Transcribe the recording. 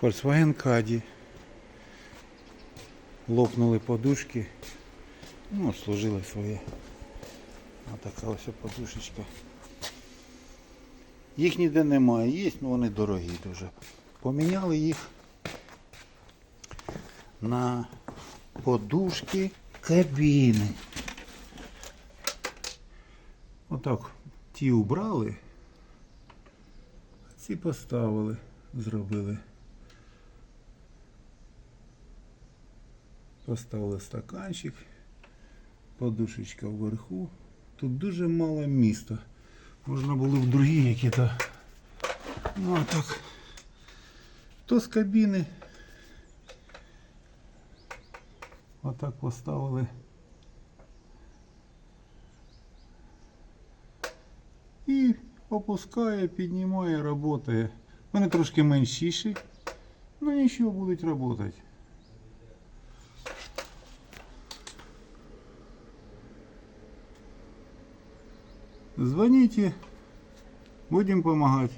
Volkswagen Caddy. Лопнули подушки. Ну, служили своє. Отака ось подушечка. Їх ніде немає, є, але вони дорогі дуже. Поміняли їх на подушки кабіни. Отак ті убрали, а ці поставили, зробили. Поставили стаканчик, подушечка вверху. Тут дуже мало міста. Можна було в другі які-то. Ну а так. То з кабіни. Отак поставили. І опускає, піднімає, працює. Вони трошки меншіші, ну нічого будуть працювати. Звоните, будем помогать.